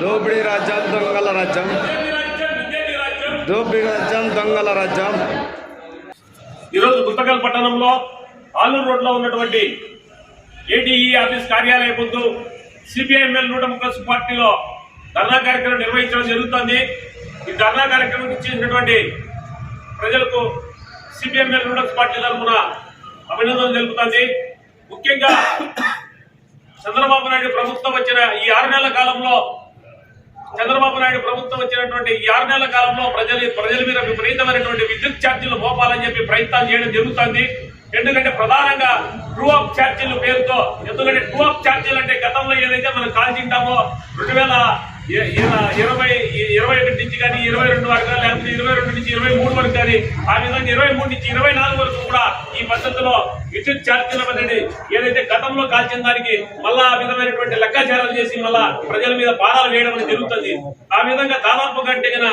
దోపిడీ రాజ్యం దొంగల రాజ్యం. రాజ్యం దోపిడీ రాజ్యం దొంగల రాజ్యం. ఈరోజు గుంతకల్ పట్టణంలో ఆలూరు రోడ్లో ఉన్నటువంటి ఏటీఈ ఆఫీస్ కార్యాలయం ముందు సిపిఐఎంఎల్ నూట ముప్పై పార్టీలో ధర్నా కార్యక్రమం నిర్వహించడం జరుగుతోంది. ఈ ధర్నా కార్యక్రమం ఇచ్చేసినటువంటి ప్రజలకు సిపిఎంఎల్ నూట పార్టీ తరఫున అభినందనలు తెలుపుతుంది. ముఖ్యంగా చంద్రబాబు నాయుడు ప్రభుత్వం వచ్చిన ఈ ఆరు నెలల కాలంలో చంద్రబాబు నాయుడు ప్రభుత్వం వచ్చినటువంటి ఈ ఆరు నెలల కాలంలో ప్రజలు ప్రజల మీద విపరీతమైనటువంటి విద్యుత్ ఛార్జీలు మోపాలని చెప్పి ప్రయత్నాలు చేయడం జరుగుతుంది. ఎందుకంటే ప్రధానంగా ట్రూ అప్ ఛార్జీల పేరుతో ఎందుకంటే ట్రూ అప్ ఛార్జీలు అంటే గతంలో ఏదైతే మనం కాల్చింటామో రెండు వేల ఇరవై ఇరవై ఒకటి నుంచి కానీ ఇరవై రెండు వరకు లేకపోతే ఇరవై రెండు నుంచి ఇరవై మూడు వరకు కానీ ఆ విధంగా ఇరవై మూడు నుంచి ఇరవై నాలుగు వరకు కూడా ఈ పద్ధతిలో విద్యుత్ ఛార్జీల అనేది ఏదైతే గతంలో కాల్చిన దానికి మళ్ళా ఆ విధమైనటువంటి లెక్కాచారాలు చేసి మళ్ళా ప్రజల మీద భారాలు వేయడం అనేది జరుగుతుంది. ఆ విధంగా దాదాపు గంటగిన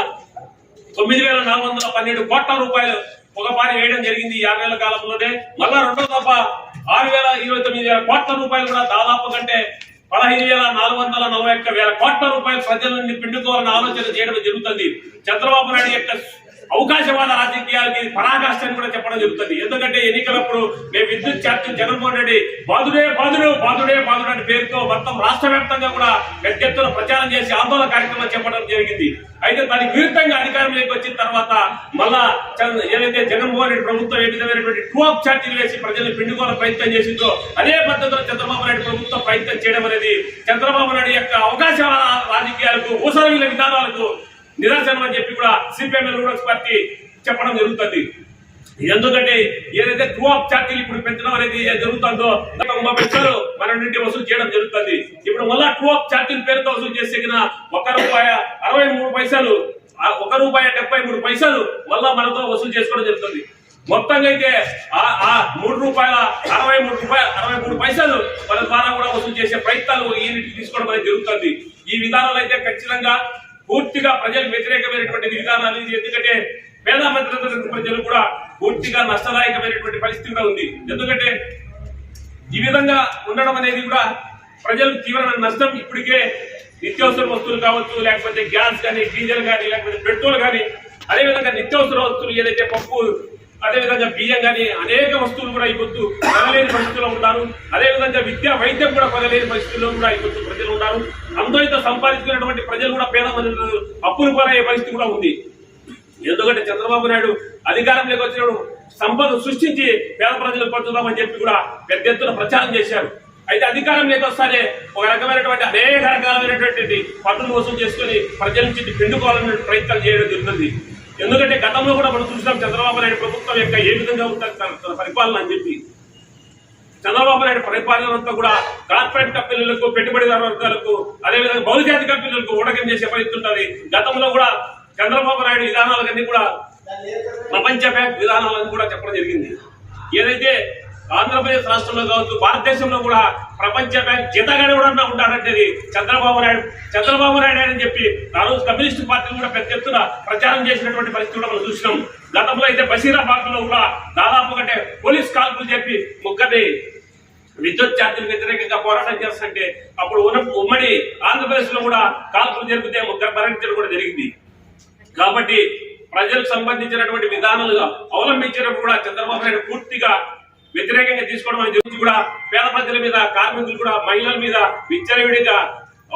తొమ్మిది వేల నాలుగు వందల పన్నెండు కోట్ల రూపాయలు ఒకపారి వేయడం జరిగింది ఈ యాభై ఏళ్ళ కాలంలోనే. మళ్ళా రెండో తప్ప ఆరు వేల ఇరవై తొమ్మిది వేల కోట్ల రూపాయలు కూడా దాదాపు కంటే పదహైదు వేల నాలుగు వందల నలభై ఒక్క వేల కోట్ల రూపాయలు ప్రజల నుండి పిండుకోవాలని ఆలోచన చేయడం జరుగుతుంది. చంద్రబాబు నాయుడు యొక్క అవకాశవాద రాజకీయాలకి పరాకాష్ట అని కూడా చెప్పడం జరుగుతుంది. ఎందుకంటే ఎన్నికలప్పుడు మేము విద్యుత్ ఛార్జీలు జగన్మోహన్ రెడ్డి బాధుడే బాధుడు బాధుడే బాధుడు అనే పేరుతో మొత్తం రాష్ట్ర వ్యాప్తంగా కూడా పెద్ద ఎత్తున ప్రచారం చేసి ఆందోళన కార్యక్రమం చెప్పడం జరిగింది. అయితే దానికి విరుద్ధంగా అధికారంలోకి వచ్చిన తర్వాత మళ్ళా ఏదైతే జగన్మోహన్ రెడ్డి ప్రభుత్వం ఏ విధమైనటువంటి ట్రూఅప్ ఛార్జీలు వేసి ప్రజలు పిండుకోవాలని ప్రయత్నం చేసిందో అదే పద్ధతిలో చంద్రబాబు నాయుడు ప్రభుత్వం ప్రయత్నం చేయడం అనేది చంద్రబాబు నాయుడు యొక్క అవకాశ రాజకీయాలకు ఊసరవీల విధానాలకు నిరాశనం అని చెప్పి కూడా సిపిఎం రూరల్స్ పార్టీ చెప్పడం జరుగుతుంది. ఎందుకంటే ఏదైతే క్రూ ఆఫ్ ఛార్జీలు ఇప్పుడు పెంచడం అనేది జరుగుతుందో మా పైసలు మన నుండి వసూలు చేయడం జరుగుతుంది. ఇప్పుడు మళ్ళా క్రూ ఆఫ్ ఛార్జీల పేరుతో వసూలు చేసిన ఒక రూపాయ అరవై మూడు పైసలు ఆ ఒక రూపాయ డెబ్బై మూడు పైసలు మళ్ళా మనతో వసూలు చేసుకోవడం జరుగుతుంది. మొత్తంగా అయితే ఆ ఆ మూడు రూపాయల అరవై మూడు రూపాయల అరవై మూడు పైసలు మన ద్వారా కూడా వసూలు చేసే ప్రయత్నాలు ఈ తీసుకోవడం అనేది జరుగుతుంది. ఈ విధానాలు అయితే ఖచ్చితంగా పూర్తిగా ప్రజలకు వ్యతిరేకమైనటువంటి విధానాలు ఇది ఎందుకంటే పేద మధ్యతరగతి ప్రజలు కూడా పూర్తిగా నష్టదాయకమైనటువంటి పరిస్థితి కూడా ఉంది. ఎందుకంటే ఈ విధంగా ఉండడం అనేది కూడా ప్రజలకు తీవ్రమైన నష్టం. ఇప్పటికే నిత్యావసర వస్తువులు కావచ్చు లేకపోతే గ్యాస్ కానీ డీజిల్ కానీ లేకపోతే పెట్రోల్ కానీ అదేవిధంగా నిత్యావసర వస్తువులు ఏదైతే పప్పు అదేవిధంగా బియ్యం కానీ అనేక వస్తువులు కూడా ఇవ్వద్దు కొనలేని పరిస్థితుల్లో ఉంటారు. అదేవిధంగా విద్య వైద్యం కూడా కొనలేని పరిస్థితుల్లో కూడా ఇవ్వద్దు ప్రజలు ఉంటారు. అందరితో సంపాదించుకున్నటువంటి ప్రజలు కూడా పేద మంది అప్పులు కొనయ్యే పరిస్థితి కూడా ఉంది. ఎందుకంటే చంద్రబాబు నాయుడు అధికారంలోకి వచ్చినప్పుడు సంపద సృష్టించి పేద ప్రజలు పంచుదామని చెప్పి కూడా పెద్ద ఎత్తున ప్రచారం చేశారు. అయితే అధికారం లేకొస్తానే ఒక రకమైనటువంటి అనేక రకాలైనటువంటి పనులు వసూలు చేసుకుని ప్రజల నుంచి పిండుకోవాలనే ప్రయత్నాలు చేయడం జరుగుతుంది. ఎందుకంటే గతంలో కూడా మనం చూసినాం చంద్రబాబు నాయుడు ప్రభుత్వం యొక్క ఏ విధంగా ఉంటుంది తన- పరిపాలన అని చెప్పి. చంద్రబాబు నాయుడు పరిపాలన అంతా కూడా కార్పొరేట్ కంపెనీలకు పెట్టుబడిదారు వర్గాలకు అదేవిధంగా బహుజాతి కంపెనీలకు ఊడకం చేసే పరిస్థితి ఉంటుంది గతంలో కూడా చంద్రబాబు నాయుడు విధానాలన్నీ కూడా ప్రపంచ బ్యాంక్ విధానాలను కూడా చెప్పడం జరిగింది. ఏదైతే ఆంధ్రప్రదేశ్ రాష్ట్రంలో కావచ్చు భారతదేశంలో కూడా ప్రపంచ బ్యాంక్ జీతగానే కూడా ఉంటాడంటే చంద్రబాబు నాయుడు. చంద్రబాబు నాయుడు అని చెప్పి ఆ రోజు కమ్యూనిస్ట్ పార్టీలు కూడా పెద్ద ఎత్తున ప్రచారం చేసినటువంటి పరిస్థితి కూడా మనం చూసినాం. గతంలో అయితే బషీరాబాద్లో కూడా దాదాపు కంటే పోలీస్ కాల్పులు చెప్పి ముగ్గురిని విద్యుత్ ఛార్జీలకు వ్యతిరేకంగా పోరాటం చేస్తుంటే అప్పుడు ఉన్న ఉమ్మడి ఆంధ్రప్రదేశ్లో కూడా కాల్పులు జరిగితే ముగ్గురు మరణించడం కూడా జరిగింది. కాబట్టి ప్రజలకు సంబంధించినటువంటి విధానాలు అవలంబించినప్పుడు కూడా చంద్రబాబు నాయుడు పూర్తిగా వ్యతిరేకంగా తీసుకోవడం అనేది జరుగుతుంది కూడా పేద ప్రజల మీద కార్మికులు కూడా మహిళల మీద విచ్చలవిడిగా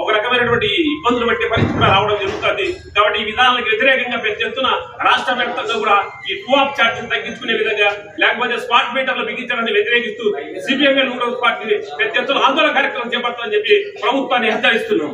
ఒక రకమైనటువంటి ఇబ్బందులు పట్టే పరిస్థితి కూడా రావడం జరుగుతుంది. కాబట్టి ఈ విధానాలకు వ్యతిరేకంగా పెద్ద ఎత్తున రాష్ట్ర వ్యాప్తంగా కూడా ఈ టూ ఆఫ్ ఛార్జీలు తగ్గించుకునే విధంగా లేకపోతే స్మార్ట్ మీటర్లు బిగించడాన్ని వ్యతిరేకిస్తూ సిపిఎంఎల్ నూటల్ పార్టీ పెద్ద ఎత్తున ఆందోళన కార్యక్రమం చేపట్టాలని చెప్పి ప్రభుత్వాన్ని హెచ్చరిస్తున్నాం.